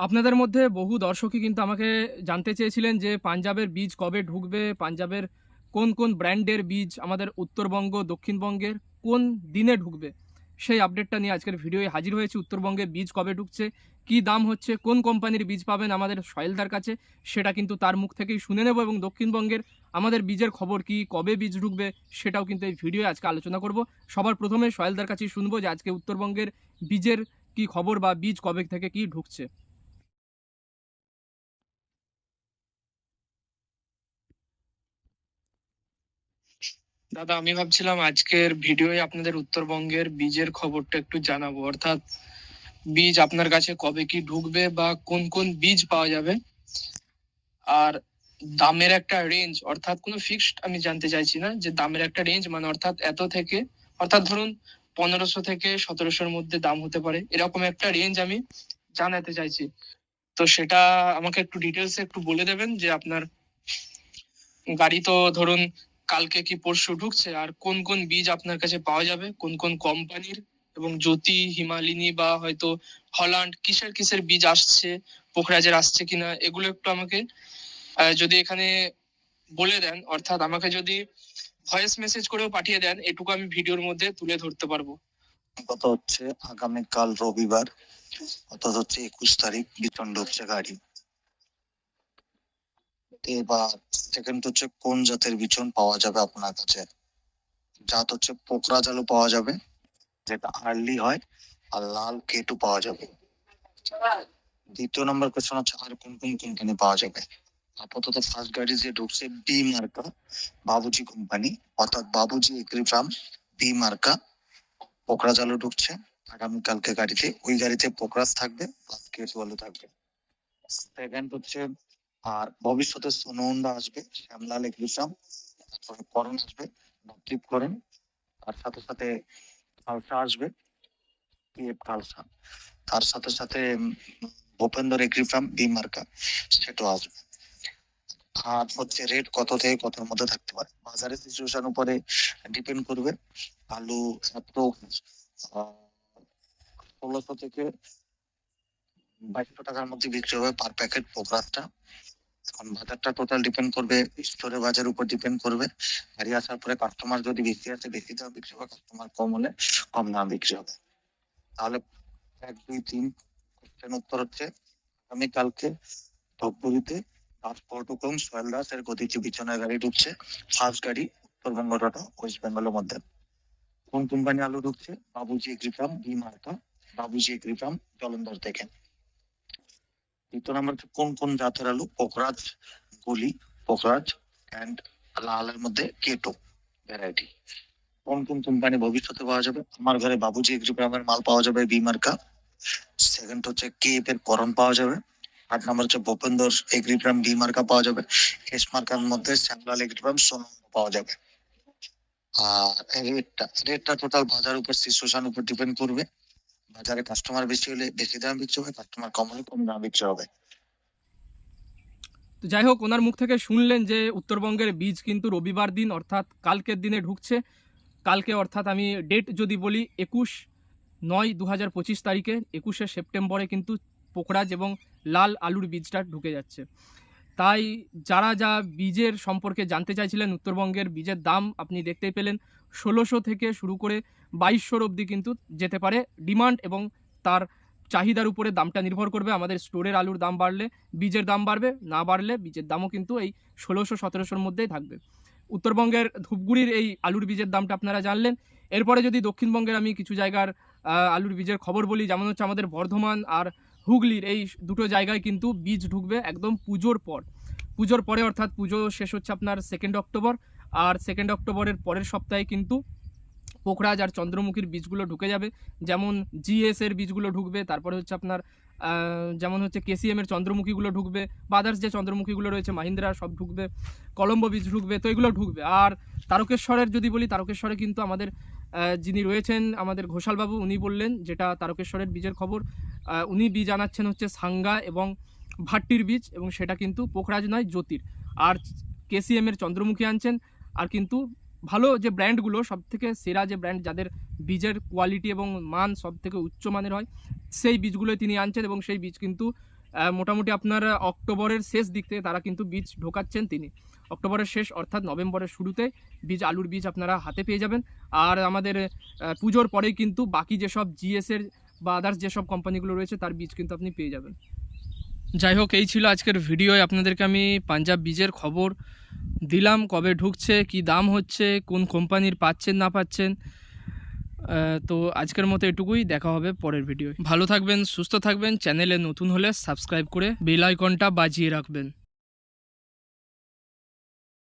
আপনাদের মধ্যে বহু দর্শকই কিন্তু আমাকে জানতে চেয়েছিলেন যে পাঞ্জাবের বীজ কবে ঢুকবে, পাঞ্জাবের কোন কোন ব্র্যান্ডের বীজ আমাদের উত্তরবঙ্গ, দক্ষিণবঙ্গের কোন দিনে ঢুকবে, সেই আপডেটটা নিয়ে আজকের ভিডিওয়ে হাজির হয়েছে। উত্তরবঙ্গে বীজ কবে ঢুকছে, কি দাম হচ্ছে, কোন কোম্পানির বীজ পাবেন আমাদের সয়েলদার কাছে, সেটা কিন্তু তার মুখ থেকেই শুনে নেব এবং দক্ষিণবঙ্গের আমাদের বীজের খবর কি, কবে বীজ ঢুকবে, সেটাও কিন্তু এই ভিডিওয়ে আজকে আলোচনা করব। সবার প্রথমে সয়েলদার কাছেই শুনব যে আজকে উত্তরবঙ্গের বীজের কি খবর বা বীজ কবে থেকে কি ঢুকছে। দাদা, আমি ভাবছিলাম আজকের ভিডিওয়ে আপনাদের উত্তরবঙ্গের বীজের খবরটা একটু জানাব। অর্থাৎ বীজ আপনার কাছে কবে কি ঢুকবে বা কোন কোন বীজ পাওয়া যাবে? আর দামের একটা রেঞ্জ অর্থাৎ কোনো ফিক্সড আমি জানতে চাইছি না যে দামের একটা রেঞ্জ মানে অর্থাৎ এত থেকে, অর্থাৎ ধরুন পনেরোশো থেকে সতেরোশোর মধ্যে দাম হতে পারে। এরকম একটা রেঞ্জ আমি জানাতে চাইছি। তো সেটা আমাকে একটু ডিটেলস একটু বলে দেবেন যে আপনার গাড়ি তো ধরুন কালকে কি পরশু ঢুকছে? আর কোন কোন বীজ আপনার কাছে পাওয়া যাবে? কোন কোন কোম্পানির? এবং জ্যোতি, হিমালিনী বা হয়তো হল্যান্ড, কিসের কিসের বীজ আসছে? পোখরাজের আসছে কিনা? এগুলো একটু আমাকে যদি এখানে বলে দেন, অর্থাৎ আমাকে যদি ভয়েস মেসেজ করেও পাঠিয়ে দেন, এটুকু আমি ভিডিওর মধ্যে তুলে ধরতে পারব। কত হচ্ছে আগামীকাল রবিবার, অর্থাৎ হচ্ছে একুশ তারিখ বিতরণ হচ্ছে এবার সেকেন্ড হচ্ছে কোন জাতের বিচন পাওয়া যাবে আপনার কাছে? জাত হচ্ছে পোকরাজ আলু পাওয়া যাবে, যেটা আর্লি হয়, আর লাল কেটু পাওয়া যাবে। দ্বিতীয় নম্বর কোয়েশ্চন হচ্ছে আর কোন কোন কোম্পানি পাওয়া যাবে? আপাতত ফার্স্ট গাড়ি যে ঢুকছে বি মার্কা, বাবুজি কোম্পানি অর্থাৎ বাবুজি এগ্রি ফার্ম বি মার্কা পোকরাজ আলু ঢুকছে। আগামীকালকে গাড়িতে, ওই গাড়িতে পোকরাজ থাকবে প্লাস কেটু থাকবে। সেকেন্ড হচ্ছে ভবিষ্যতে সোনন্দা আসবে শ্যামলাল এগ্রি ফার্ম তারপরে করণ আসবে, নবদ্বীপ করেন তার সাথে সাথে খালসা আসবে পিএফ খালসা? তার সাথে সাথে ভূপেন্দর এগ্রি ফার্ম বি মার্কা সেটাও আসবে। আর হচ্ছে রেট কত থেকে কতর মধ্যে থাকতে পারে? বাজারের সিচুয়েশন উপরে ডিপেন্ড করবে। আলু এত ষোলোশো থেকে বাইশশো টাকার মধ্যে বিক্রি হবে পার প্যাকেট পোকরাজটা এখন বাজারটা টোটাল ডিপেন্ড করবে স্টোরে বাজার উপর ডিপেন্ড করবে। গাড়ি আসার পরে কাস্টমার যদি বেশি আসে, বেশি দাম বিক্রি হবে কাস্টমার কম হলে কম দাম বিক্রি হবে। তাহলে এক, দুই, তিন কোশ্চেন উত্তর হচ্ছে, আমি কালকে ধূপগুড়িতে পাসপোর্ট হুকুম সোহেল দাস এর গতিজি বিছনের গাড়ি ঢুকছে ফার্স্ট গাড়ি উত্তরবঙ্গ টাটা ওয়েস্ট বেঙ্গলের মধ্যে। কোন কোম্পানি আলু ঢুকছে? বাবুজি এগ্রিফার্ম বি মার্কা বাবুজি এগ্রিফার্ম জলন্ধর থেকে। নম্বর হচ্ছে কোন কোন জাতের আলু? পোকরাজ গুলি পোকরাজ অ্যান্ড লালের মধ্যে কেটো ভ্যারাইটি কোন কোন কোম্পানি ভবিষ্যতে পাওয়া যাবে? আমার ঘরে বাবুজি এগ্রি গ্রামের মাল পাওয়া যাবে, বি মার্কা। সেকেন্ড হচ্ছে কেপ এর করণ পাওয়া যাবে। আট নম্বর হচ্ছে ভূপেন্দর এগ্রিফার্ম বি মার্কা পাওয়া যাবে। এস মার্কার মধ্যে শ্যামলাল এগ্রিফার্ম সোনম পাওয়া যাবে। আর রেটটা রেটটা টোটাল বাজার উপর সিচুয়েশন উপর ডিপেন্ড করবে। বাজারে কাস্টমার বেশি হলে বেশি দাম বিক্রি হবে কাস্টমার কম হলে কম দাম বিক্রি হবে। তো যাই হোক, ওনার মুখ থেকে শুনলেন যে উত্তরবঙ্গের বীজ কিন্তু রবিবার দিন, অর্থাৎ কালকের দিনে ঢুকছে। কালকে অর্থাৎ আমি ডেট যদি বলি, একুশ নয় দু হাজার পঁচিশ তারিখে, একুশে সেপ্টেম্বরে কিন্তু পোকরাজ এবং লাল আলুর বীজটা ঢুকে যাচ্ছে। তাই যারা যা বীজের সম্পর্কে জানতে চাইছিলেন, উত্তরবঙ্গের বীজের দাম আপনি দেখতেই পেলেন। ষোলোশো থেকে শুরু করে বাইশশোর অবধি কিন্তু যেতে পারে। ডিমান্ড এবং তার চাহিদার উপরে দামটা নির্ভর করবে। আমাদের স্টোরের আলুর দাম বাড়লে বীজের দাম বাড়বে, না বাড়লে বীজের দামও কিন্তু এই ষোলোশো, সতেরোশোর মধ্যেই থাকবে। উত্তরবঙ্গের ধূপগুড়ির এই আলুর বীজের দামটা আপনারা জানলেন। এরপরে যদি দক্ষিণবঙ্গের আমি কিছু জায়গার আলুর বীজের খবর বলি, যেমন হচ্ছে আমাদের বর্ধমান আর হুগলির এই দুটো জায়গায় কিন্তু বীজ ঢুকবে একদম পুজোর পর। পুজোর পরে অর্থাৎ পুজো শেষ হচ্ছে আপনার সেকেন্ড অক্টোবর আর সেকেন্ড অক্টোবরের পরের সপ্তাহে কিন্তু পোখরাজ আর চন্দ্রমুখীর বীজগুলো ঢুকে যাবে। যেমন জিএস এর বীজগুলো ঢুকবে, তারপরে হচ্ছে আপনার যেমন হচ্ছে কেসিএম এর চন্দ্রমুখীগুলো ঢুকবে বা আদার্স যে চন্দ্রমুখীগুলো রয়েছে মাহিন্দ্রা সব ঢুকবে, কলম্বো বীজ ঢুকবে, তো এগুলো ঢুকবে। আর তারকেশ্বরের যদি বলি, তারকেশ্বরে কিন্তু আমাদের যিনি রয়েছেন আমাদের ঘোষালবাবু, উনি বললেন যেটা তারকেশ্বরের বীজের খবর। উনি বীজ আনাচ্ছেন হচ্ছে সাঙ্গা এবং ভাট্টির বীজ এবং সেটা কিন্তু পোখরাজ নয়, জ্যোতির। আর কেসিএম এর চন্দ্রমুখী আনছেন। আর কিন্তু ভালো যে ব্র্যান্ডগুলো সব থেকে সেরা যে ব্র্যান্ড যাদের বীজের কোয়ালিটি এবং মান সব থেকে উচ্চ মানের হয়, সেই বীজগুলোই তিনি আনছেন এবং সেই বীজ কিন্তু মোটামুটি আপনার অক্টোবরের শেষ দিক থেকে তারা কিন্তু বীজ ঢোকাচ্ছেন তিনি। অক্টোবরের শেষ, অর্থাৎ নভেম্বরের শুরুতে বীজ, আলুর বীজ আপনারা হাতে পেয়ে যাবেন। আর আমাদের পুজোর পরেই কিন্তু বাকি যেসব জিএসের বা আদার্স যেসব কোম্পানিগুলো রয়েছে, তার বীজ কিন্তু আপনি পেয়ে যাবেন। যাই হোক, এই ছিল আজকের ভিডিওয় আপনাদেরকে আমি পাঞ্জাব বীজের খবর দিলাম, কবে ঢুকছে, কি দাম হচ্ছে, কোন কোম্পানির পাচ্ছেন, না পাচ্ছেন। তো আজকের মতো এটুকুই, দেখা হবে পরের ভিডিও ভালো থাকবেন, সুস্থ থাকবেন, চ্যানেলে নতুন হলে সাবস্ক্রাইব করে বেল আইকনটা বাজিয়ে রাখবেন।